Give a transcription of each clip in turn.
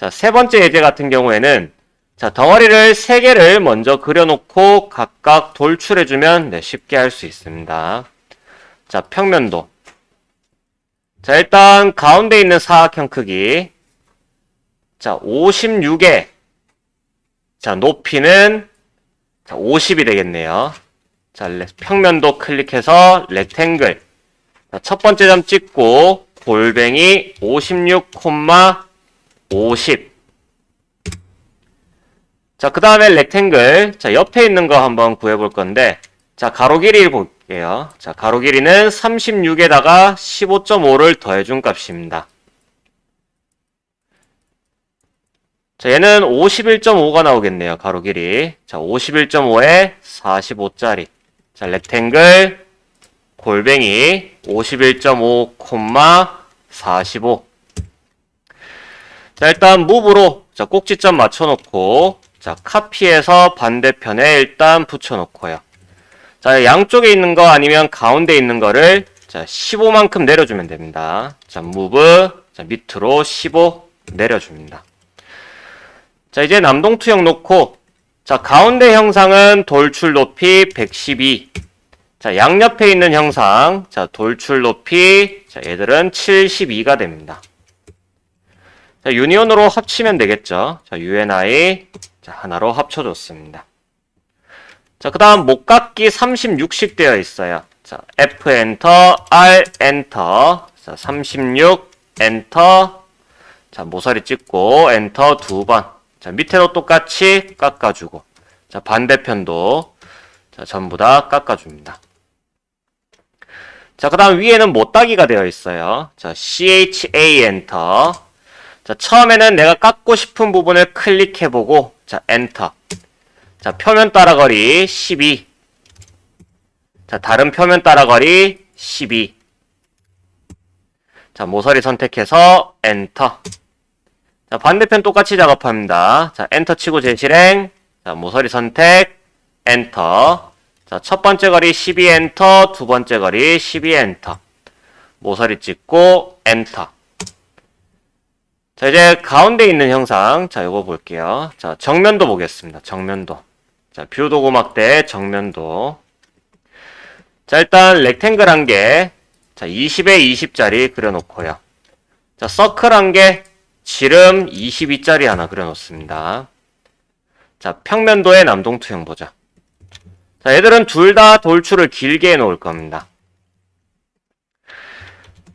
자, 세 번째 예제 같은 경우에는 자, 덩어리를 세 개를 먼저 그려놓고 각각 돌출해주면 네, 쉽게 할 수 있습니다. 자, 평면도. 자, 일단 가운데 있는 사각형 크기. 자, 56의 자, 높이는 자, 50이 되겠네요. 자, 레- 평면도 클릭해서 렉탱글. 자, 첫 번째 점 찍고 골뱅이 56,50. 자, 그 다음에 렉탱글. 자, 옆에 있는 거 한번 구해볼 건데, 자, 가로 길이 볼게요. 자, 가로 길이는 36에다가 15.5를 더해준 값입니다. 자, 얘는 51.5가 나오겠네요. 가로 길이. 자, 51.5에 45짜리. 자, 렉탱글 골뱅이 51.5, 45. 자, 일단 무브로 자, 꼭지점 맞춰 놓고 자, 카피해서 반대편에 일단 붙여 놓고요. 자, 양쪽에 있는 거 아니면 가운데 있는 거를 자, 15만큼 내려주면 됩니다. 자, 무브 자, 밑으로 15 내려줍니다. 자, 이제 남동투형 놓고, 자, 가운데 형상은 돌출 높이 112. 자, 양옆에 있는 형상, 자, 돌출 높이, 자, 얘들은 72가 됩니다. 자, 유니온으로 합치면 되겠죠. 자, UNI, 자, 하나로 합쳐줬습니다. 자, 그 다음 목각기 36식 되어 있어요. 자, F 엔터, R 엔터, 자, 36 엔터, 자, 모서리 찍고 엔터 두 번. 자, 밑에도 똑같이 깎아주고. 자, 반대편도 자, 전부 다 깎아줍니다. 자, 그 다음 위에는 못따기가 되어 있어요. 자, CHA 엔터. 자, 처음에는 내가 깎고 싶은 부분을 클릭해보고, 자, 엔터. 자, 표면 따라 거리 12. 자, 다른 표면 따라 거리 12. 자, 모서리 선택해서 엔터. 자, 반대편 똑같이 작업합니다. 자, 엔터 치고 재실행. 자, 모서리 선택. 엔터. 자, 첫 번째 거리 12 엔터, 두 번째 거리 12 엔터. 모서리 찍고 엔터. 자, 이제 가운데 있는 형상. 자, 요거 볼게요. 자, 정면도 보겠습니다. 정면도. 자, 뷰 도구막대 정면도. 자, 일단 렉탱글 한 개. 자, 20에 20짜리 그려놓고요. 자, 서클 한 개. 지름 22짜리 하나 그려놓습니다. 자, 평면도의 남동투형 보자. 자, 얘들은 둘 다 돌출을 길게 해놓을 겁니다.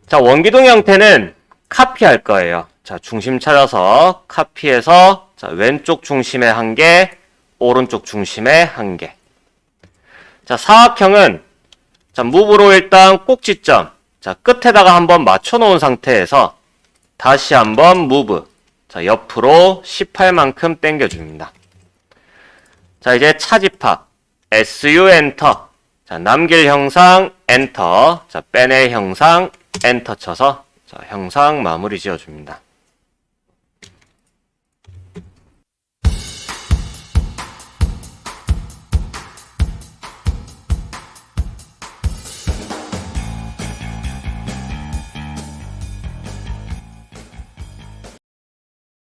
자, 원기둥 형태는 카피할 거예요. 자, 중심 찾아서 카피해서 자, 왼쪽 중심에 한 개, 오른쪽 중심에 한 개. 자, 사각형은 자, 무브로 일단 꼭지점 자, 끝에다가 한번 맞춰 놓은 상태에서 다시 한번 무브. 자, 옆으로 18만큼 당겨 줍니다. 자, 이제 차집합. SU 엔터. 자, 남길 형상 엔터. 자, 빼낼 형상 엔터 쳐서 자, 형상 마무리 지어 줍니다.